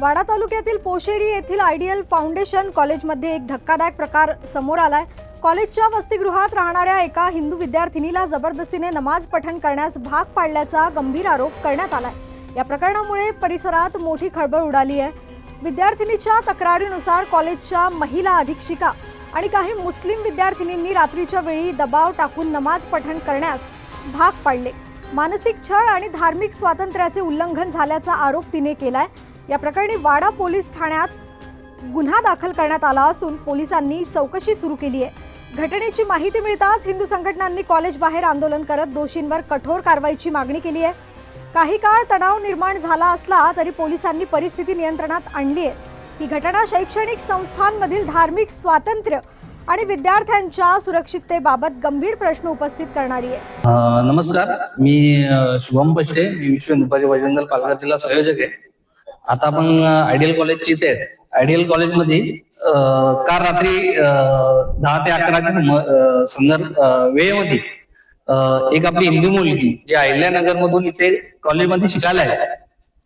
वाडा तालुक्यातील पोशेरी येथील ideal foundation कॉलेजमध्ये एक धक्कादायक प्रकार समोर आलाय. कॉलेजच्या वसतिगृहात राहणाऱ्या एका हिंदू विद्यार्थिनीला जबरदस्तीने नमाज पठण करण्यास भाग पाडल्याचा गंभीर आरोप करण्यात आलाय. या प्रकरणामुळे परिसरात मोठी खळबळ उडाली आहे. विद्यार्थिनीच्या तक्रारीनुसार कॉलेजच्या महिला अधीक्षिका आणि काही मुस्लिम विद्यार्थिनींनी रात्रीच्या वेळी दबाव टाकून नमाज पठण करण्यास भाग पाडले. मानसिक छळ आणि धार्मिक स्वातंत्र्याचे उल्लंघन झाल्याचा आरोप तिने केलाय. या प्रकरणी वाडा पोलीस ठाण्यात गुन्हा दाखल करण्यात आला असून पोलिसांनी चौकशी सुरू केली आहे. घटनेची माहिती मिळताच हिंदू संघटनांनी कॉलेज बाहेर आंदोलन करत दोषींवर कठोर कारवाईची मागणी केली आहे. काही काळ तणाव निर्माण झाला असला तरी पोलिसांनी परिस्थिती नियंत्रणात आणली आहे. ही घटना शैक्षणिक संस्थांमधील धार्मिक स्वातंत्र्य आणि विद्यार्थ्यांच्या सुरक्षिततेबाबत गंभीर प्रश्न उपस्थित करणारी आहे. नमस्कार. मी शुभम पष्टे मी विश्व हिंदू परिषद पालघर जिल्हा संयोजक आहे. आता आपण आयडियल कॉलेजची इथे आयडियल कॉलेजमध्ये काल रात्री दहा ते अकराच्या संदर्भ वेळेमध्ये एक आपली हिंदू मुलगी जी अहिल्यानगर मधून इथे कॉलेजमध्ये शिकायला आहे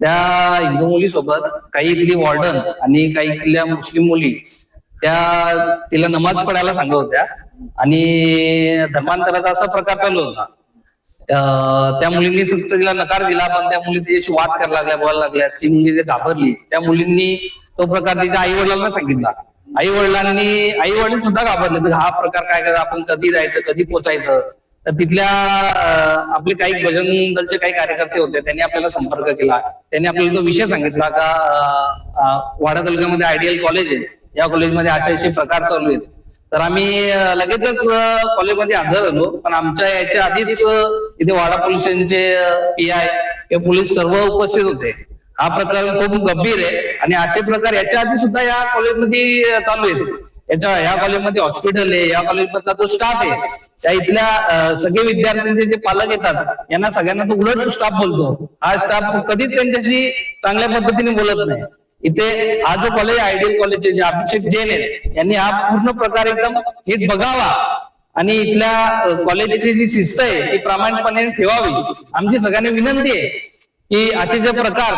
त्या हिंदू मुलीसोबत काही इथली वॉर्डन आणि काही इथल्या मुस्लिम मुली त्या तिला नमाज पडायला सांगत होत्या. आणि धर्मांतराचा असा प्रकार चालू होता. त्या मुलींनी फक्त तिला नकार दिला पण त्या मुली तिच्याशी वाद करायला लागल्या बोलायला लागल्या. ती मुली जे घाबरली. त्या मुलींनी तो प्रकार तिच्या आई वडिलांना सांगितला. आई वडिलांनी आई वडील सुद्धा घाबरले. तर हा प्रकार काय करायचा आपण कधी जायचं कधी पोचायचं? तर तिथल्या आपले काही भजन दलचे काही कार्यकर्ते होते त्यांनी आपल्याला संपर्क केला. त्यांनी आपल्याला तो विषय सांगितला का वाडा तालुक्यामध्ये आयडियल कॉलेज आहे. या कॉलेजमध्ये असे असे प्रकार चालू आहेत. तर आम्ही लगेचच कॉलेजमध्ये हजर झालो. पण आमच्या याच्या आधीच इथे वाडा पोलीस यांचे पी आय हे पोलीस सर्व उपस्थित होते. हा प्रकार खूप गंभीर आहे आणि असे प्रकार याच्या आधी सुद्धा या कॉलेजमध्ये चालू आहेत. याच्या या कॉलेजमध्ये हॉस्पिटल आहे या कॉलेजमधला जो स्टाफ आहे त्या इथल्या सगळे विद्यार्थ्यांचे जे पालक येतात यांना सगळ्यांना तो उलट स्टाफ बोलतो. हा स्टाफ कधीच त्यांच्याशी चांगल्या पद्धतीने बोलत नाही. इथे हा जो कॉलेज आयडियल कॉलेज जे अभिषेक जैन आहेत यांनी हा पूर्ण प्रकार एकदम नीट बघावा. आणि इथल्या कॉलेजची जी शिस्त आहे ती प्रामाणिकपणे ठेवावी. आमची सगळ्यांनी विनंती आहे की असे जे प्रकार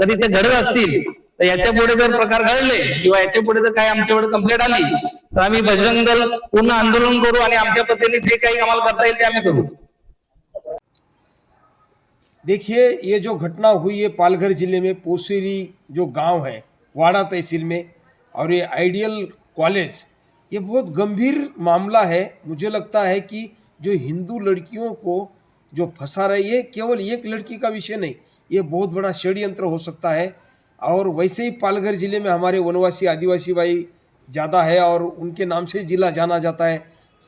जर इथे घडत असतील तर याच्यापुढे जर प्रकार घडले किंवा याच्यापुढे जर काही आमच्याकडे कंप्लेंट आली तर आम्ही बजरंग दल पूर्ण आंदोलन करू आणि आमच्या पद्धतीने जे काही आम्हाला करता येईल ते आम्ही करू. देखिए ये जो घटना हुई है पालघर ज़िले में पोसेरी जो गांव है वाड़ा तहसील में और ये आइडियल कॉलेज ये बहुत गंभीर मामला है। मुझे लगता है कि जो हिंदू लड़कियों को जो फंसा रही है, केवल एक लड़की का विषय नहीं, ये बहुत बड़ा षड्यंत्र हो सकता है। और वैसे ही पालघर ज़िले में हमारे वनवासी आदिवासी भाई ज़्यादा है और उनके नाम से ज़िला जाना जाता है।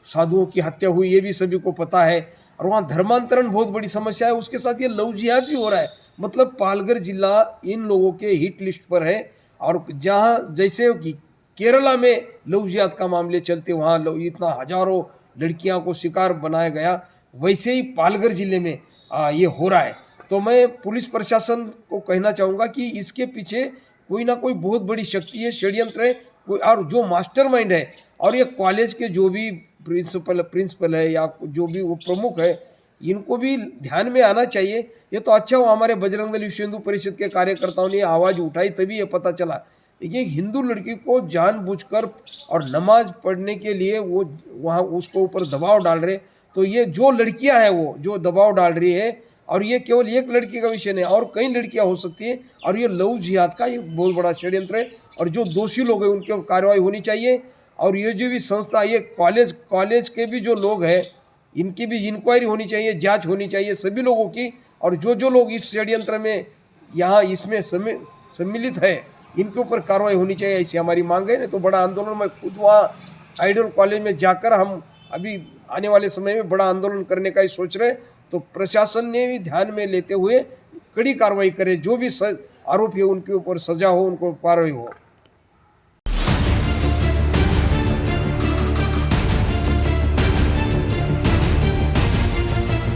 साधुओं की हत्या हुई, ये भी सभी को पता है। और वहाँ धर्मांतरण बहुत बड़ी समस्या है। उसके साथ ये लव जिहाद भी हो रहा है। मतलब पालघर जिला इन लोगों के हिट लिस्ट पर है। और जहाँ जैसे कि केरला में लव का मामले चलते वहाँ लव इतना हज़ारों लड़कियाँ को शिकार बनाया गया। वैसे ही पालघर ज़िले में आ, ये हो रहा है। तो मैं पुलिस प्रशासन को कहना चाहूँगा कि इसके पीछे कोई ना कोई बहुत बड़ी शक्ति है षड्यंत्र है कोई और जो मास्टरमाइंड है और ये कॉलेज के जो भी प्रिंसिपल प्रिंसिपल है या जो भी वो प्रमुख है इनको भी ध्यान में आना चाहिए। ये तो अच्छा हुआ हमारे बजरंग दल विश्व हिंदू परिषद के कार्यकर्ताओं ने आवाज़ उठाई तभी ये पता चला देखिए, एक हिंदू लड़की को जानबूझकर और नमाज़ पढ़ने के लिए वो वहाँ उसको ऊपर दबाव डाल रहे। तो ये जो लड़कियाँ हैं वो, जो दबाव डाल रही है, और ये केवल एक लड़की का विषय नहीं, और कई लड़कियाँ हो सकती हैं, और ये लव जिहाद का एक बहुत बड़ा षड्यंत्र है, और जो दोषी लोग हैं, उनके ऊपर कार्रवाई होनी चाहिए। और ये जो भी संस्था, ये कॉलेज कॉलेज के भी जो लोग हैं, इनकी भी इंक्वायरी होनी चाहिए, जाँच होनी चाहिए सभी लोगों की, और जो जो लोग इस षड्यंत्र में यहाँ, इसमें सम्मि- सम्मिलित है इनके ऊपर कार्रवाई होनी चाहिए ऐसी हमारी मांग है। नहीं तो बड़ा आंदोलन में खुद वहाँ आइडियल कॉलेज में जाकर हम अभी आने वाले समय में बड़ा आंदोलन करने का ही सोच रहे हैं। तो प्रशासन ने भी ध्यान में लेते हुए कड़ी कार्रवाई करे जो भी स- आरोपी हो उनके ऊपर सजा हो उनको कार्रवाई हो।